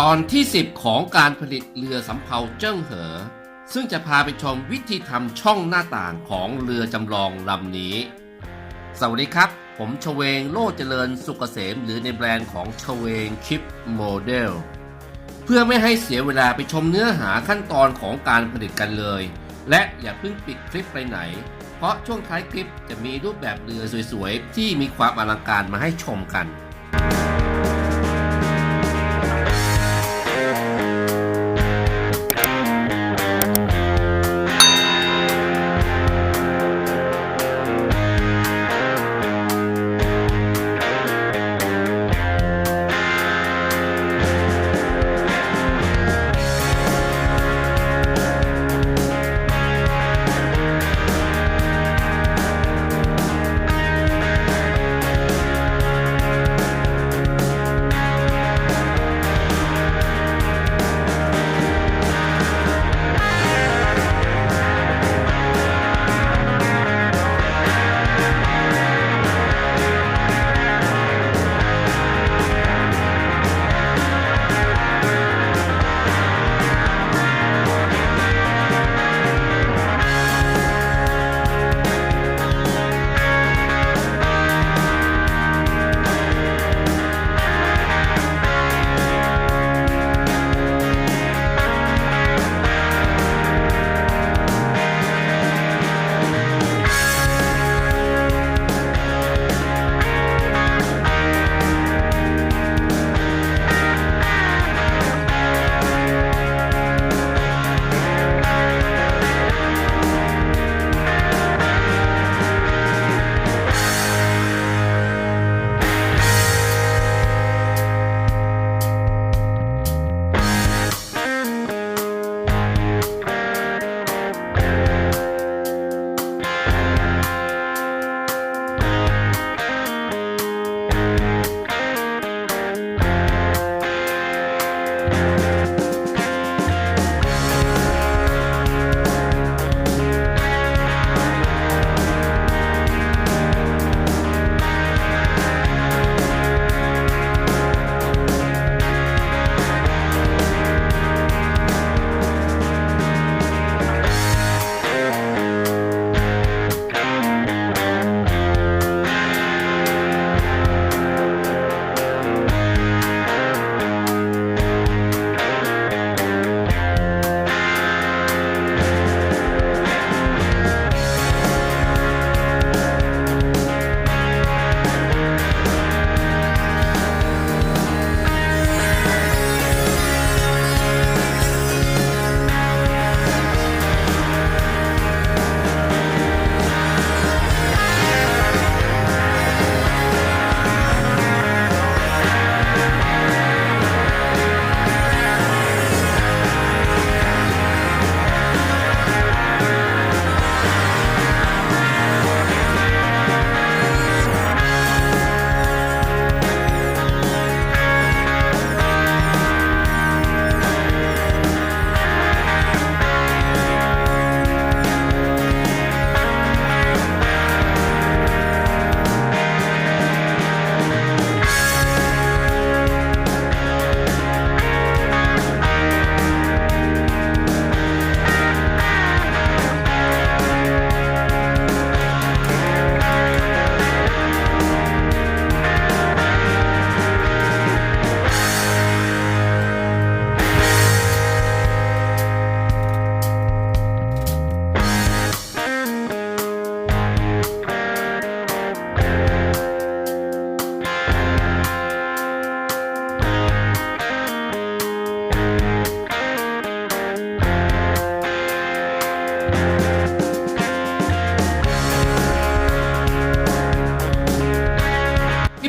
ตอนที่ 10 ของการผลิตเรือสำเภาเจิ้งเหอ ซึ่งจะพาไปชมวิธีทำช่องหน้าต่างของเรือจำลองลำนี้ สวัสดีครับ ผมชเวงโลเจริญสุกเกษมหรือในแบรนด์ของชเวงคิปโมเดล เพื่อไม่ให้เสียเวลาไปชมเนื้อหาขั้นตอนของการผลิตกันเลย และอย่าเพิ่งปิดคลิปไปไหน เพราะช่วงท้ายคลิปจะมีรูปแบบเรือสวยๆ ที่มีความอลังการมาให้ชมกัน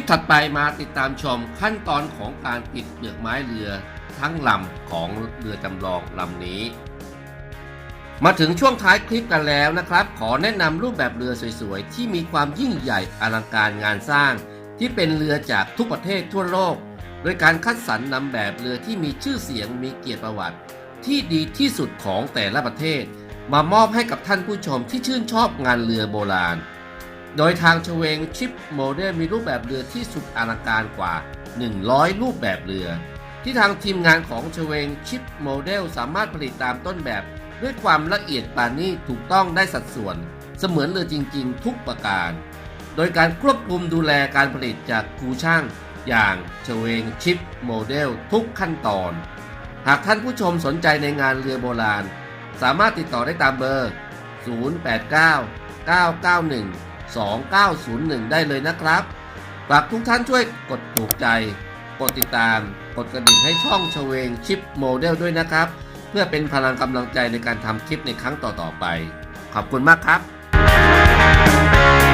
ถัดไปมาติดตามชมขั้นตอนของการติดเปลือกไม้เรือทั้งลำของเรือจำลองลำนี้ มาถึงช่วงท้ายคลิปกันแล้วนะครับ ขอแนะนำรูปแบบเรือสวยๆ ที่มีความยิ่งใหญ่อลังการงานสร้าง ที่เป็นเรือจากทุกประเทศทั่วโลก โดยการคัดสรรนำแบบเรือที่มีชื่อเสียงมีเกียรติประวัติ ที่ดีที่สุดของแต่ละประเทศ มามอบให้กับท่านผู้ชมที่ชื่นชอบงานเรือโบราณ โดยทางชเวงชิปโมเดลมีรูปแบบเรือที่สุดอลังการกว่า 100 รูปแบบเรือ ที่ทางทีมงานของเชเวงชิปโมเดลสามารถผลิตตามต้นแบบ ด้วยความละเอียดปานนี้ถูกต้องได้สัดส่วน เสมือนเรือจริง ๆ ทุกประการ โดยการควบคุมดูแลการผลิตจากครูช่าง อย่างเชเวงชิปโมเดลทุกขั้นตอน หากท่านผู้ชมสนใจในงานเรือโบราณ สามารถติดต่อได้ตามเบอร์ 089 991 2901 ได้เลยนะครับฝากทุกท่านช่วยกดถูกใจ กดติดตาม กดกระดิ่งให้ช่องเชเวงชิปโมเดลด้วยนะครับ เพื่อเป็นพลังกำลังใจในการทำคลิปในครั้งต่อๆไป ขอบคุณมากครับ